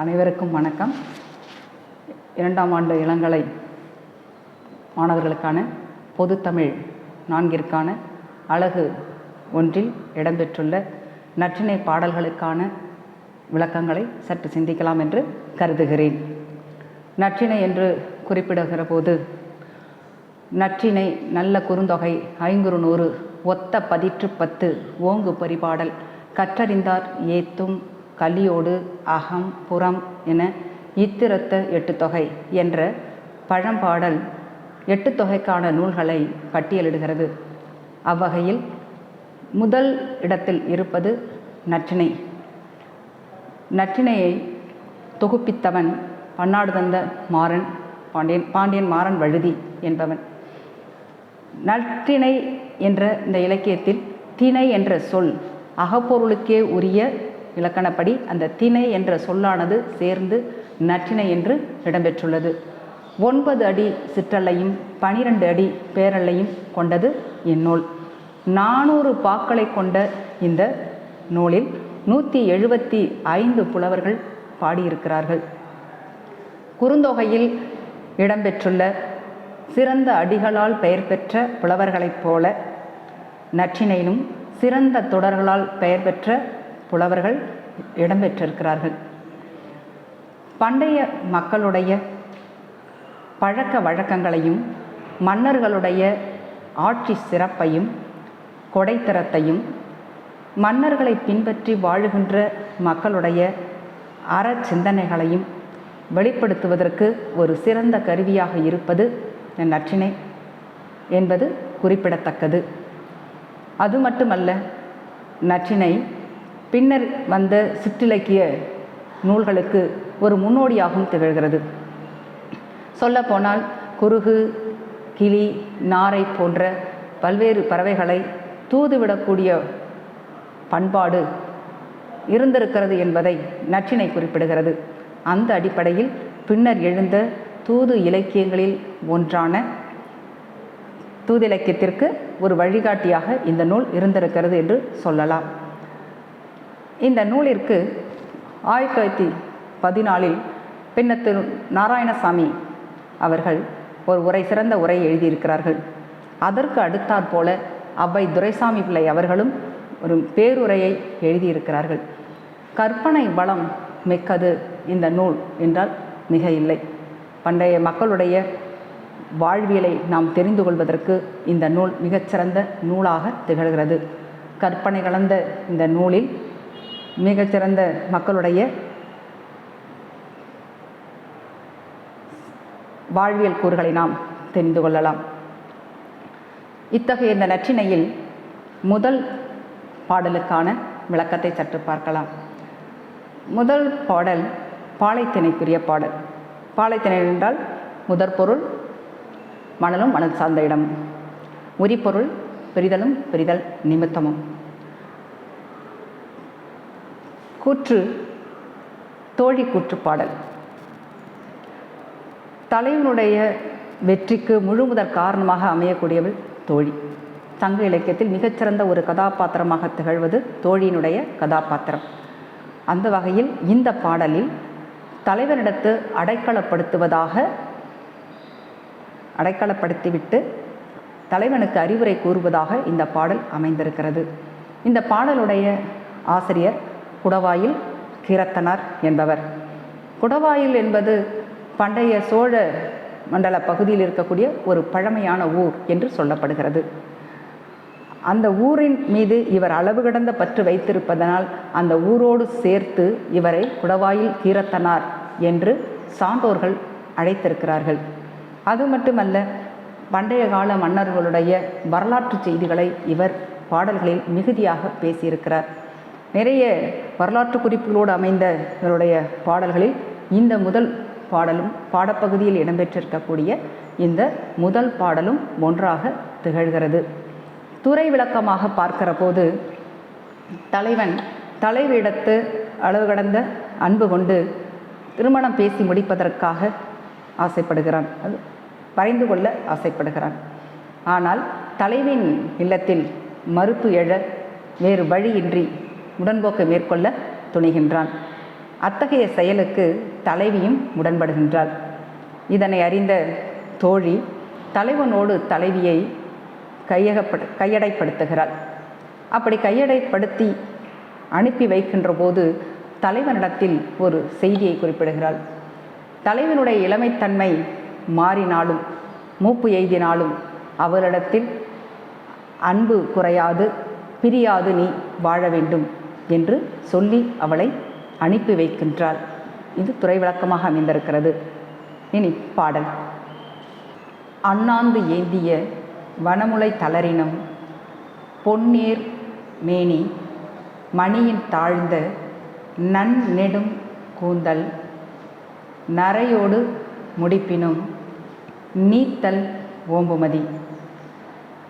அனைவருக்கும் வணக்கம். இரண்டாம் ஆண்டு இளங்கலை மாணவர்களுக்கான பொதுத்தமிழ் நான்கிற்கான அழகு ஒன்றில் இடம்பெற்றுள்ள நற்றிணை பாடல்களுக்கான விளக்கங்களை சற்று சிந்திக்கலாம் என்று கருதுகிறேன். நற்றிணை என்று குறிப்பிடுகிற போது நற்றினை நல்ல குறுந்தொகை ஐங்குறு நூறு ஒத்த பதிற்று பத்து ஓங்கு பரிபாடல் கற்றறிந்தார் ஏத்தும் கலியோடு அகம் புறம் என இத்திரத்த எட்டுத்தொகை என்ற பழம்பாடல் எட்டுத்தொகைக்கான நூல்களை பட்டியலிடுகிறது. அவ்வகையில் முதல் இடத்தில் இருப்பது நற்றினை நற்றினையை தொகுப்பித்தவன் பன்னாடுதந்த மாறன் பாண்டியன் பாண்டியன் மாறன் வழுதி என்பவன். நற்றினை என்ற இந்த இலக்கியத்தில் திணை என்ற சொல் அகப்பொருளுக்கே உரிய இலக்கணப்படி அந்த திணை என்ற சொல்லானது சேர்ந்து நற்றிணை என்று இடம்பெற்றுள்ளது. ஒன்பது அடி சிற்றல்லையும் பனிரெண்டு அடி பேரல்லையும் கொண்டது இந்நூல். நானூறு பாக்களை கொண்ட இந்த நூலில் நூற்றி எழுபத்தி ஐந்து புலவர்கள் பாடியிருக்கிறார்கள். குறுந்தொகையில் இடம்பெற்றுள்ள சிறந்த அடிகளால் பெயர் பெற்ற புலவர்களைப் போல நற்றினையிலும் சிறந்த தொடர்களால் பெயர் பெற்ற புலவர்கள் இடம்பெற்றிருக்கிறார்கள். பண்டைய மக்களுடைய பழக்க வழக்கங்களையும் மன்னர்களுடைய ஆட்சி சிறப்பையும் கொடைத்தரத்தையும் மன்னர்களை பின்பற்றி வாழுகின்ற மக்களுடைய அற சிந்தனைகளையும் வெளிப்படுத்துவதற்கு ஒரு சிறந்த கருவியாக இருப்பது நற்றினை என்பது குறிப்பிடத்தக்கது. அது மட்டுமல்ல நற்றினை பின்னர் வந்த சிற்றிலக்கிய நூல்களுக்கு ஒரு முன்னோடியாகவும் திகழ்கிறது. சொல்லப்போனால் குருகு கிளி நாரை போன்ற பல்வேறு பறவைகளை தூதுவிடக்கூடிய பண்பாடு இருந்திருக்கிறது என்பதை நற்றினை குறிப்பிடுகிறது. அந்த அடிப்படையில் பின்னர் எழுந்த தூது இலக்கியங்களில் ஒன்றான தூது இலக்கியத்திற்கு ஒரு வழிகாட்டியாக இந்த நூல் இருந்திருக்கிறது என்று சொல்லலாம். இந்த நூலிற்கு ஆயிரத்தி தொள்ளாயிரத்தி பதினாலில் பின்னத்து நாராயணசாமி அவர்கள் ஒரு உரை சிறந்த உரை எழுதியிருக்கிறார்கள். அதற்கு அடுத்தாற் போல அவ்வை துரைசாமி பிள்ளை அவர்களும் ஒரு பேருரையை எழுதியிருக்கிறார்கள். கற்பனை வளம் மிக்கது இந்த நூல் என்றால் மிக இல்லை. பண்டைய மக்களுடைய வாழ்வியலை நாம் தெரிந்து கொள்வதற்கு இந்த நூல் மிகச்சிறந்த நூலாக திகழ்கிறது. கற்பனை கலந்த இந்த நூலில் மிகச்சிறந்த மக்களுடைய வாழ்வியல் கூறுகளை நாம் தெரிந்து கொள்ளலாம். இத்தகைய இந்த நற்றினையில் முதல் பாடலுக்கான விளக்கத்தை சற்று பார்க்கலாம். முதல் பாடல் பாலைத்திணைக்குரிய பாடல். பாலைத்திணை என்றால் முதற் பொருள் மணலும் மணல் சார்ந்த இடம். உரிப்பொருள் பெரிதலும் பெரிதல் நிமித்தமும். கூற்று தோழி கூற்று பாடல். தலைவனுடைய வெற்றிக்கு முழுமுதற் காரணமாக அமையக்கூடியவள் தோழி. சங்க இலக்கியத்தில் மிகச்சிறந்த ஒரு கதாபாத்திரமாக திகழ்வது தோழியினுடைய கதாபாத்திரம். அந்த வகையில் இந்த பாடலில் தலைவனிடத்து அடைக்கலப்படுத்துவதாக அடைக்கலப்படுத்திவிட்டு தலைவனுக்கு அறிவுரை கூறுவதாக இந்த பாடல் அமைந்திருக்கிறது. இந்த பாடலுடைய ஆசிரியர் குடவாயில் கீரத்தனார் என்பவர். குடவாயில் என்பது பண்டைய சோழ மண்டல பகுதியில் இருக்கக்கூடிய ஒரு பழமையான ஊர் என்று சொல்லப்படுகிறது. அந்த ஊரின் மீது இவர் அளவு கடந்த பற்று வைத்திருப்பதனால் அந்த ஊரோடு சேர்த்து இவரை குடவாயில் கீரத்தனார் என்று சான்றோர்கள் அழைத்திருக்கிறார்கள். அது மட்டுமல்ல பண்டைய கால மன்னர்களுடைய வரலாற்று செய்திகளை இவர் பாடல்களில் மிகுதியாக பேசியிருக்கிறார். நிறைய வரலாற்று குறிப்புகளோடு அமைந்த இவருடைய பாடல்களில் இந்த முதல் பாடலும் பாடப்பகுதியில் இடம்பெற்றிருக்கக்கூடிய இந்த முதல் பாடலும் ஒன்றாக திகழ்கிறது. துறை விளக்கமாக பார்க்கிற போது தலைவன் தலைவிடத்து அளவு கடந்த அன்பு கொண்டு திருமணம் பேசி முடிப்பதற்காக ஆசைப்படுகிறான். அது வரைந்து கொள்ள ஆசைப்படுகிறான். ஆனால் தலைவின் இல்லத்தில் மறுப்பு எழ வேறு வழியின்றி உடன்போக்கு மேற்கொள்ள துணிகின்றான். அத்தகைய செயலுக்கு தலைவியும் உடன்படுகின்றாள். இதனை அறிந்த தோழி தலைவனோடு தலைவியை கையகப்படு கையடைப்படுத்துகிறாள். அப்படி கையடைப்படுத்தி அனுப்பி வைக்கின்ற போது தலைவனிடத்தில் ஒரு செய்தியை குறிப்பிடுகிறாள். தலைவனுடைய இளமைத்தன்மை மாறினாலும் மூப்பு எய்தினாலும் அவரிடத்தில் அன்பு குறையாது பிரியாது நீ வாழ வேண்டும். என்று சொல்லி அவளை அனுப்பி வைக்கின்றாள். இது துறை விளக்கமாக அமைந்திருக்கிறது. இனி பாடல். அண்ணாந்து ஏந்திய வனமுலை தளரினம் பொன்னேர் மேனி மணியின் தாழ்ந்த நன்னெடும் கூந்தல் நரையோடு முடிப்பினும் நீத்தல் ஓம்புமதி.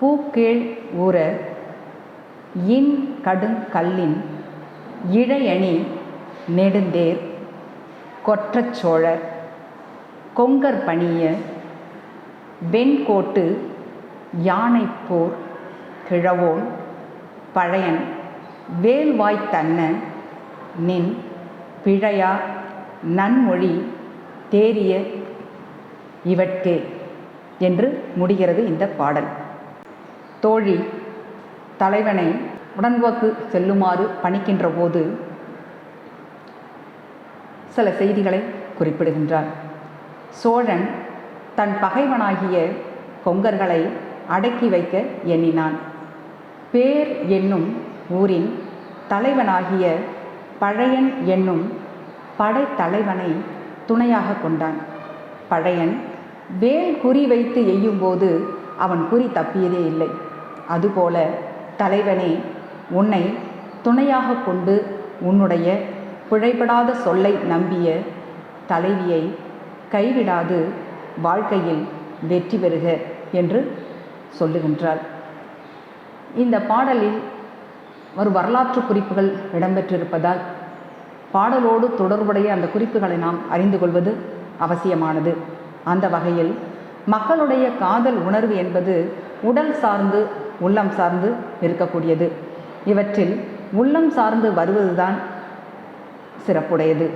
பூக்கீழ் ஊற இன் கடுங்கல்லின் இழையணி நெடுந்தேர் கொற்றச்சோழர் கொங்கர் பணிய வெண்கோட்டு யானைப்போர் கிழவோன் பழையன் வேல்வாய்த்தன்ன நின் பிழையா நன்மொழி தேறிய இவற்றே என்று முடிகிறது இந்த பாடல். தோழி தலைவனை உடன்போக்கு செல்லுமாறு பணிக்கின்ற போது சில செய்திகளை குறிப்பிடுகின்றார். சோழன் தன் பகைவனாகிய கொங்கர்களை அடக்கி வைக்க எண்ணினான். பேர் என்னும் ஊரின் தலைவனாகிய பழையன் என்னும் படைத்தலைவனை துணையாக கொண்டான். பழையன் வேல் குறி வைத்து எய்யும்போது அவன் குறி தப்பியதே இல்லை. அதுபோல தலைவனே உன்னை துணையாக கொண்டு உன்னுடைய பிழைபடாத சொல்லை நம்பிய தலைவியை கைவிடாது வாழ்க்கையில் வெற்றி பெறுக என்று சொல்லுகின்றார் இந்த பாடலில் ஒரு வரலாற்று குறிப்புகள் இடம்பெற்றிருப்பதால் பாடலோடு தொடர்புடைய அந்த குறிப்புகளை நாம் அறிந்து கொள்வது அவசியமானது. அந்த வகையில் மக்களுடைய காதல் உணர்வு என்பது உடல் சார்ந்து உள்ளம் சார்ந்து இருக்கக்கூடியது. இவற்றில் உள்ளம் சார்ந்து வருவதுதான் சிறப்புடையது.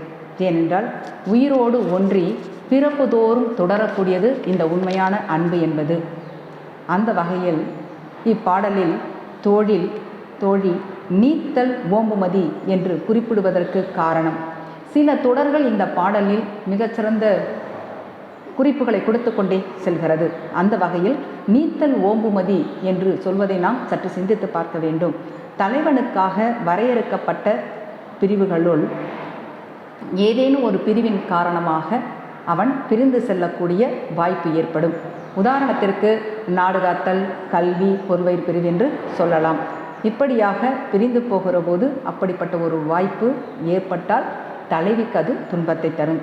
ஏனென்றால் உயிரோடு ஒன்றி பிறப்புதோறும் தொடரக்கூடியது இந்த உண்மையான அன்பு என்பது. அந்த வகையில் இப்பாடலில் தோழில் தோழி நீத்தல் ஓம்புமதி என்று குறிப்பிடுவதற்கு காரணம். சில தொடர்கள் இந்த பாடலில் மிகச்சிறந்த குறிப்புகளை கொடுத்து கொண்டே செல்கிறது. அந்த வகையில் நீத்தல் ஓம்புமதி என்று சொல்வதை நாம் சற்று சிந்தித்து பார்க்க வேண்டும். தலைவனுக்காக வரையறுக்கப்பட்ட பிரிவுகளுள் ஏதேனும் ஒரு பிரிவின் காரணமாக அவன் பிரிந்து செல்லக்கூடிய வாய்ப்பு ஏற்படும். உதாரணத்திற்கு நாடுகாத்தல் கல்வி பொறுவயிர் பிரிவு என்று சொல்லலாம். இப்படியாக பிரிந்து போகிற போது அப்படிப்பட்ட ஒரு வாய்ப்பு ஏற்பட்டால் தலைவிக்கு அது துன்பத்தை தரும்.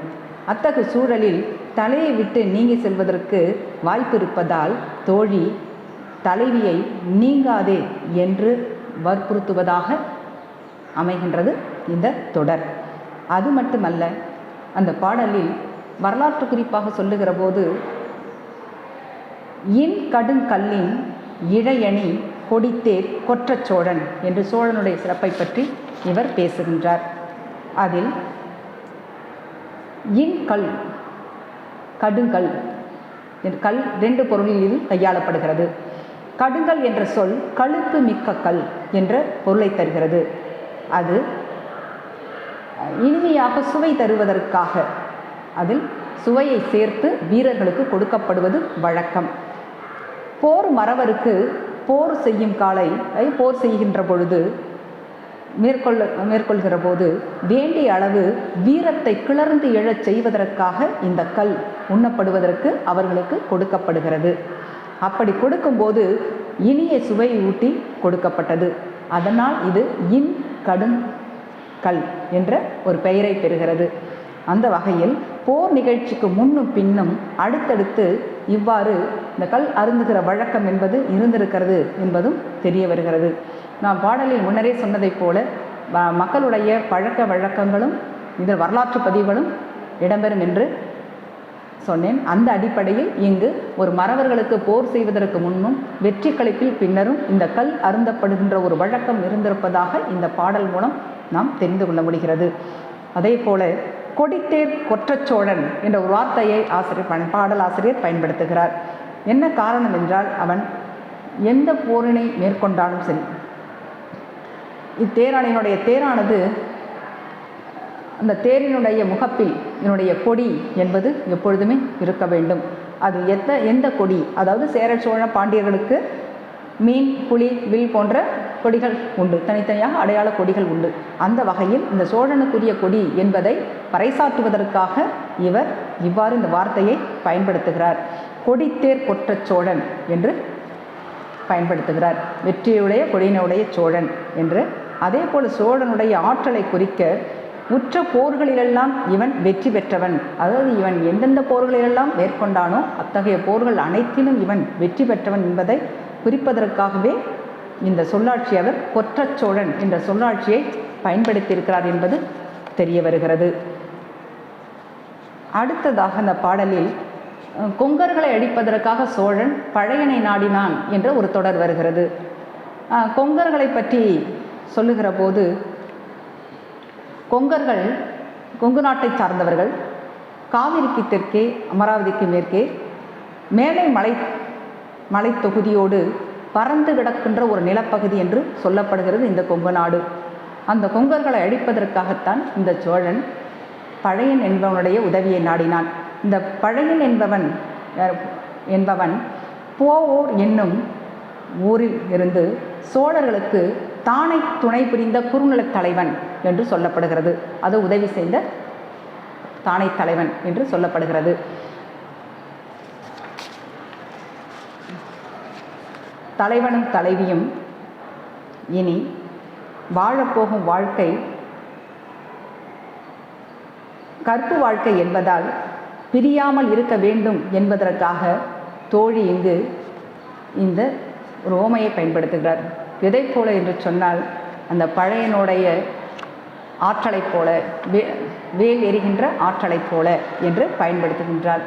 அத்தகு சூழலில் தலையை விட்டு நீங்கி செல்வதற்கு வாய்ப்பு இருப்பதால் தோழி தலைவியை நீங்காதே என்று வற்புறுத்துவதாக அமைகின்றது இந்த தொடர். அது மட்டுமல்ல அந்த பாடலில் வரலாற்று குறிப்பாக சொல்லுகிற போது இன் கடுங்கல்லின் இழையணி கொடித்தேர் கொற்றச் சோழன் என்று சோழனுடைய சிறப்பை பற்றி இவர் பேசுகின்றார். அதில் இன்கல் கடுங்கல் கல் ரெண்டு பொருளில் கையாளப்படுகிறது. கடுங்கல் என்ற சொல் கழுப்பு மிக்க கல் என்ற பொருளை தருகிறது. அது இனிமையாக சுவை தருவதற்காக அதில் சுவையை சேர்த்து வீரர்களுக்கு கொடுக்கப்படுவது வழக்கம். போர் மறவருக்கு போர் செய்யும் காலை போர் செய்கின்ற பொழுது மேற்கொள்ள மேற்கொள்கிற போது வேண்டிய அளவு வீரத்தை கிளர்ந்து எழச் செய்வதற்காக இந்த கல் உண்ணப்படுவதற்கு அவர்களுக்கு கொடுக்கப்படுகிறது. அப்படி கொடுக்கும்போது இனிய சுவை ஊட்டி கொடுக்கப்பட்டது. அதனால் இது இன் கடும் கல் என்ற ஒரு பெயரை பெறுகிறது. அந்த வகையில் போர் நிகழ்ச்சிக்கு முன்னும் பின்னும் அடுத்தடுத்து இவ்வாறு இந்த கல் அருந்துகிற வழக்கம் என்பது இருந்திருக்கிறது என்பதும் தெரிய வருகிறது. நான் பாடலில் முன்னரே சொன்னதைப் போல வ- மக்களுடைய பழக்க வழக்கங்களும் இதில் வரலாற்று பதிவுகளும் இடம்பெறும் என்று சொன்னேன். அந்த அடிப்படையில் இங்கு ஒரு மறவர்களுக்கு போர் செய்வதற்கு முன்னும் வெற்றி களிப்பில் பின்னரும் இந்த கல் அருந்தப்படுகின்ற ஒரு வழக்கம் இருந்திருப்பதாக இந்த பாடல் மூலம் நாம் தெரிந்து கொள்ள முடிகிறது. அதே போல கொடித்தேர் கொற்றச்சோழன் என்ற ஒரு வார்த்தையை ஆசிரியர் பாடல் ஆசிரியர் பயன்படுத்துகிறார். என்ன காரணம் என்றால் அவன் எந்த போரினை மேற்கொண்டாலும் சரி இத்தேரானையினுடைய தேரானது அந்த தேரினுடைய முகப்பில் இதனுடைய கொடி என்பது எப்பொழுதுமே இருக்க வேண்டும். அது எத்த எந்த கொடி? அதாவது சேர சோழ பாண்டியர்களுக்கு மீன் புலி வில் போன்ற கொடிகள் உண்டு. தனித்தனியாக அடையாள கொடிகள் உண்டு. அந்த வகையில் இந்த சோழனுக்குரிய கொடி என்பதை பறைசாற்றுவதற்காக இவர் இவ்வாறு இந்த வார்த்தையை பயன்படுத்துகிறார். கொடித்தேர் கொற்றச் சோழன் என்று பயன்படுத்துகிறார். வெற்றியுடைய கொடியினுடைய சோழன் என்று. அதே போல சோழனுடைய ஆற்றலை குறிக்க உற்ற போர்களிலெல்லாம் இவன் வெற்றி பெற்றவன். அதாவது இவன் எந்தெந்த போர்களிலெல்லாம் மேற்கொண்டானோ அத்தகைய போர்கள் அனைத்திலும் இவன் வெற்றி பெற்றவன் என்பதை குறிப்பதற்காகவே இந்த சொல்லாட்சி அவர் கொற்றச் சோழன் என்ற சொல்லாட்சியை பயன்படுத்தியிருக்கிறார் என்பது தெரிய வருகிறது. அடுத்ததாக அந்த பாடலில் கொங்கர்களை அழிப்பதற்காக சோழன் பழையனை நாடினான் என்ற ஒரு தொடர் வருகிறது. கொங்கர்களை பற்றி சொல்லுகிற போது கொங்கர்கள் கொங்கு நாட்டை சார்ந்தவர்கள் காவிரிக்கு தெற்கே அமராவதிக்கு மேற்கே மேலை மலை மலைத்தொகுதியோடு பறந்து கிடக்கின்ற ஒரு நிலப்பகுதி என்று சொல்லப்படுகிறது இந்த கொங்கு நாடு. அந்த கொங்கர்களை அழிப்பதற்காகத்தான் இந்த சோழன் பழையன் என்பவனுடைய உதவியை நாடினான். இந்த பழையன் என்பவன் என்பவன் போவோர் என்னும் ஊரில் இருந்து சோழர்களுக்கு தானை துணை புரிந்த குறுநிலத் தலைவன் என்று சொல்லப்படுகிறது. அது உதவி செய்த தானை தலைவன் என்று சொல்லப்படுகிறது. தலைவனும் தலைவியும் இனி வாழப்போகும் வாழ்க்கை கற்பு வாழ்க்கை என்பதால் பிரியாமல் இருக்க வேண்டும் என்பதற்காக தோழி இங்கு இந்த ரோமையை பயன்படுத்துகிறார். எதை போல என்று சொன்னால் அந்த பழையனுடைய ஆற்றலைப் போல வே வேல் எரிகின்ற ஆற்றலைப் போல என்று பயன்படுத்துகின்றார்